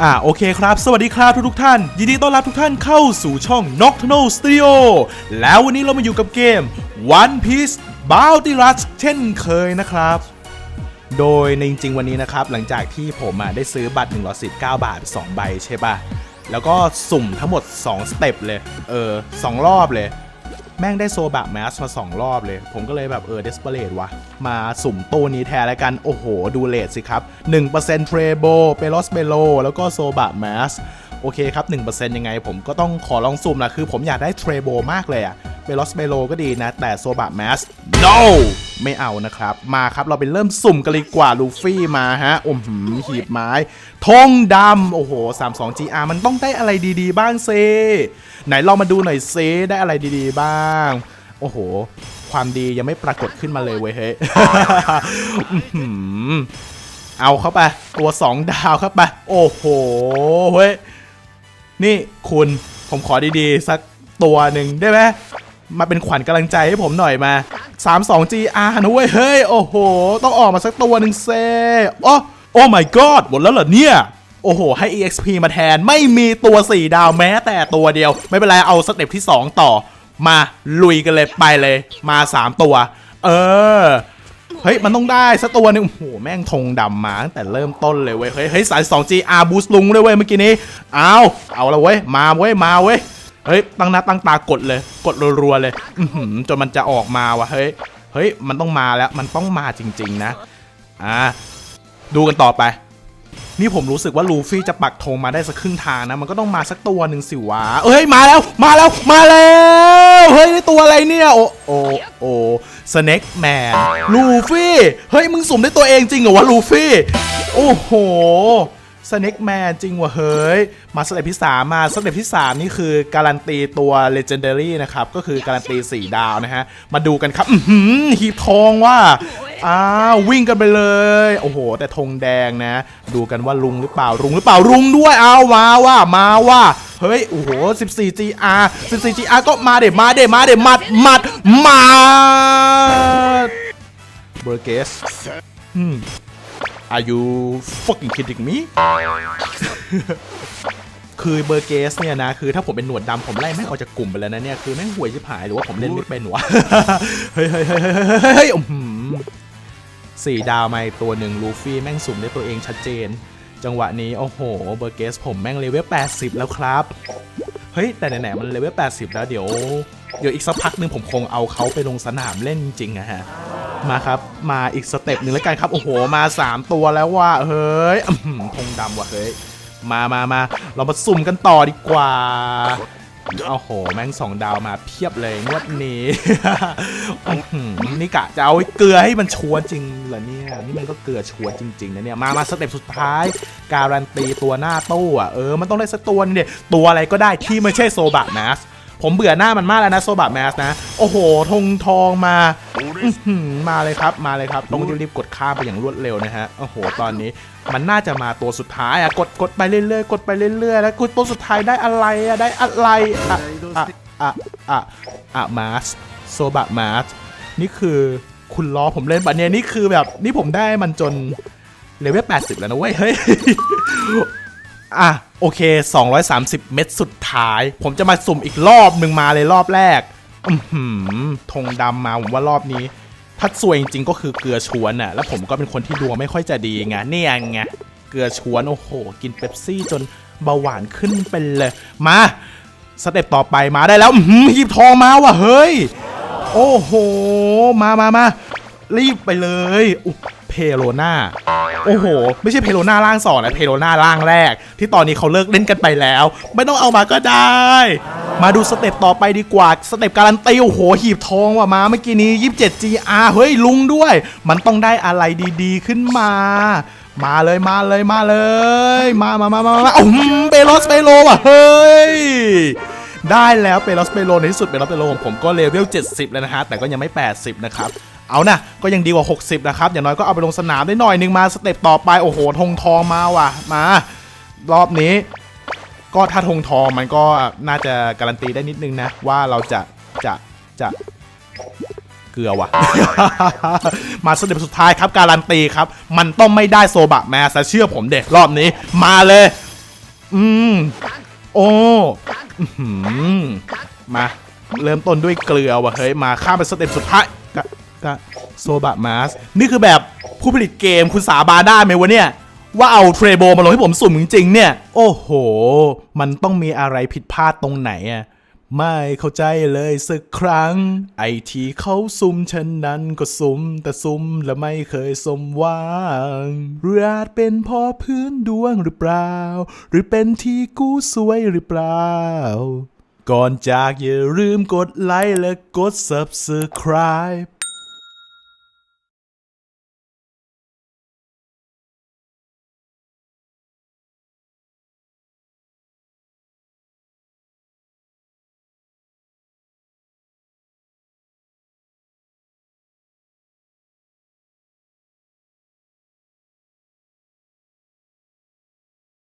อ่าโอเคครับ สวัสดีครับทุกทุกท่าน ยินดีต้อนรับทุกท่านเข้าสู่ช่อง Nocturnal Studio แล้ววันนี้เรามาอยู่กับเกม One Piece Bounty Rush เช่นเคยนะครับ โดยในจริงๆวันนี้นะครับ หลังจากที่ผมอะได้ซื้อบัตร1 1 9 บาท 2 ใบใช่ป่ะ แล้วก็สุ่มทั้งหมด 2 สเต็ปเลย เออสองรอบเลย แม่งได้โซบะแมสมา 2 รอบเลย ผมก็เลยแบบเออเดสเปเรตวะ มาสุ่มตัวนี้แทนแล้วกัน โอ้โห ดูเลทสิครับ 1%เทรโบเปโลสเบโลแล้วก็โซบะแมส โอเคครับ 1%ยังไงผมก็ต้องขอลองสุ่มนะคือผมอยากได้เทรโบมากเลยอะเปโลสเบโลก็ดีนะ แต่โซบะแมส no ไม่เอานะครับ มาครับเราไปเริ่มสุ่มกันเลยกว่าลูฟี่มาฮะอมหืมหีบไม้ธงดำโอ้โห 32 GR มันต้องได้อะไรดีๆ บ้างเซ ไหนลองมาดูหน่อยเซได้อะไรดีๆ บ้าง โอ้โห ความดียังไม่ปรากฏขึ้นมาเลยเว้ยเฮ้ยเอาเข้าไป ตัว 2 ดาวเข้าไป โอ้โหเฮ้ย นี่คุณผมขอดีๆ สักตัวหนึ่งได้ไหมมาเป็นขวัญกำลังใจให้ผมหน่อยมา 32 GR นะเว้ย เฮ้ย โอ้โห ต้องออกมาสักตัวหนึ่งเซโอ้โอ้ my god หมดแล้วเหรอเนี่ย โอ้โห ให้ EXP มาแทนไม่มีตัว 4 ดาวแม้แต่ตัวเดียว ไม่เป็นไร เอาสเต็ปที่ 2 ต่อ มาลุยกันเลยไปเลยมา 3 ตัว เออ เฮ้ย มันต้องได้สักตัวนึงโอ้โห แม่งธงดำมาตั้งแต่เริ่มต้นเลยเว้ย เฮ้ย เฮ้ยสาย 2G R boost ลุงด้วยเว้ยเมื่อกี้นี้ เอาเอาละเว้ย มาเว้ย มาเว้ย เฮ้ย ตั้งหน้าตั้งตากดเลย กดรัวๆเลยอือหือจนมันจะออกมาวะเฮ้ย เฮ้ย มันต้องมาแล้ว มันต้องมาจริง ๆ นะ อ่า ดูกันต่อไป นี่ผมรู้สึกว่าลูฟี่จะปักธงมาได้สักครึ่งทางนะ มันก็ต้องมาสักตัวหนึ่งสิวะ เอ้ยมาแล้วมาแล้วมาแล้วเฮ้ยนี่ตัวอะไรเนี่ยโอ้โอ้โอ้สเน็กแมนลูฟี่เฮ้ยมึงสุ่มได้ตัวเองจริงเหรอวะลูฟี่ โอ้โหสเน็กแมนจริงว่ะเฮ้ย มาสเต็ปที่ 3 มาสเต็ปที่ 3 นี่คือการันตีตัว Legendary นะครับ ก็คือการันตี 4 ดาวนะฮะ มาดูกันครับ อือหือหีบทองว่า อ้าววิ่งกันไปเลย โอ้โห แต่ธงแดงนะ ดูกันว่าลุงหรือเปล่าลุงหรือเปล่าลุงด้วยเอามาว่ามาว่าเฮ้ยโอ้โห 14 GR 14 GR ก็มาเด็มาเด็มาเด็มัดมัดมาเบอร์เกสอืม Are you fucking kidding me คือเบอร์เกสเนี่ยนะ คือถ้าผมเป็นหนวดดำผมไล่แม่งออกจากกลุ่มไปแล้วนะเนี่ย คือแม่งห่วยชิบหายหรือว่าผมเล่นไม่เป็นวะเฮ้ยเฮ้ยเฮ้ยเฮ้ย เฮ้ยเฮ้ยอื้อหือสี่ดาวมาตัวหนึ่งลูฟี่แม่งสุ่มได้ตัวเองชัดเจน จังหวะนี้ โอ้โห เบอร์เกสผมแม่งเลเวล 80 แล้วครับ เฮ้ย แต่ไหนๆมันเลเวล 80 แล้วเดี๋ยว เดี๋ยวอีกสักพักหนึ่งผมคงเอาเขาไปลงสนามเล่นจริงอะฮะ มาครับ มาอีกสเต็ปหนึ่งแล้วกันครับ โอ้โห มา 3 ตัวแล้วว่าเฮ้ยอื้อหือธงดำว่ะเฮ้ย มามามาเรามาสุ่มกันต่อดีกว่า โอ้โห แม่งสองดาวมาเพียบเลยงวดนี้ นี่กะจะเอาเกลือให้มันชัวจริงเหรอเนี่ย นี่มันก็เกลือชัวร์จริงๆนะเนี่ย มา มาสเต็ปสุดท้าย การันตีตัวหน้าตู้อะ เออ มันต้องได้สักตัวนึงเนี่ยตัวอะไรก็ได้ที่ไม่ใช่โซบะแมส ผมเบื่อหน้ามันมากแล้วนะโซบะแมสนะ โอ้โหธงทองมามาเลยครับมาเลยครับต้องรีบๆกดข้ามไปอย่างรวดเร็วนะฮะโอ้โห ตอนนี้มันน่าจะมาตัวสุดท้ายอะกดกดไปเรื่อยๆกดไปเรื่อยๆแล้วกดตัวสุดท้ายได้อะไรอะได้อะไรอะอะอะอะอะมาสโซบะมาสนี่คือคุณล้อผมเล่นบัตเนี่ยนี่คือแบบนี่ผมได้มันจนเลเวล80 แล้วนะเว้ยเฮ้ย อะโอเค 230 เม็ดสุดท้าย ผมจะมาสุ่มอีกรอบหนึ่งมาเลยรอบแรกอือหือธงดำมาผมว่ารอบนี้ ถ้าสวยจริงๆก็คือเกลือชวนน่ะ แล้วผมก็เป็นคนที่ดวงไม่ค่อยจะดีไงเนี่ยไงเกลือชวนโอ้โห กินเป๊ปซี่จนเบาหวานขึ้นเป็นเลย มาสเต็ปต่อไปมาได้แล้วหือหยิบทองมาว่ะเฮ้ย โอ้โห มามามารีบไปเลยอุเพโลนา โอ้โห ไม่ใช่เพโลนาร่างสองนะเพโลนาร่างแรก ที่ตอนนี้เขาเลิกเล่นกันไปแล้ว ไม่ต้องเอามาก็ได้ มาดูสเต็ปต่อไปดีกว่า สเต็ปการันตีโอ้โหหีบทองว่ะมาเมื่อกี้นี้ 27 GR เฮ้ยลุงด้วย มันต้องได้อะไรดีๆขึ้นมา มาเลยมาเลยมาเลย มามามามามาอ้าวเปโลสเปโลว่ะเฮ้ยได้แล้วเปโลสเปโลในที่สุดเปโลสเปโลของผมก็เลเวล70 แล้วนะฮะแต่ก็ยังไม่ 80 นะครับ เอานะก็ยังดีกว่า 60 นะครับ อย่างน้อยก็เอาไปลงสนามได้หน่อยนึงมาสเต็ปต่อไปโอ้โหธงทองมาว่ะมารอบนี้ ก็ถ้าธงทองมันก็น่าจะการันตีได้นิดนึงนะ ว่าเราจะจะจะเกลือว่ะ มาสเต็ปสุดท้ายครับการันตีครับ มันต้องไม่ได้โซบะแมสเชื่อผมเด็กรอบนี้ มาเลย อืมโอ้มา เริ่มต้นด้วยเกลือว่ะเฮ้ยมาข้ามไปสเต็ปสุดท้าย กะกะโซบะมาสนี่คือแบบผู้ผลิตเกมคุณสาบานได้ไหมวะเนี่ย ว่าเอาเทรโบมาลงให้ผมสุ่มจริงๆเนี่ย โอ้โห มันต้องมีอะไรผิดพลาดตรงไหนอะไม่เข้าใจเลยสักครั้ง ไอที่เขาซุ่มฉันนั้นก็ซุ่มแต่ซุ่มและไม่เคยสมหวังหรืออาจเป็นพอพื้นดวงหรือเปล่า หรือเป็นที่กู้สวยหรือเปล่า ก่อนจากอย่าลืมกดไลค์และกด subscribe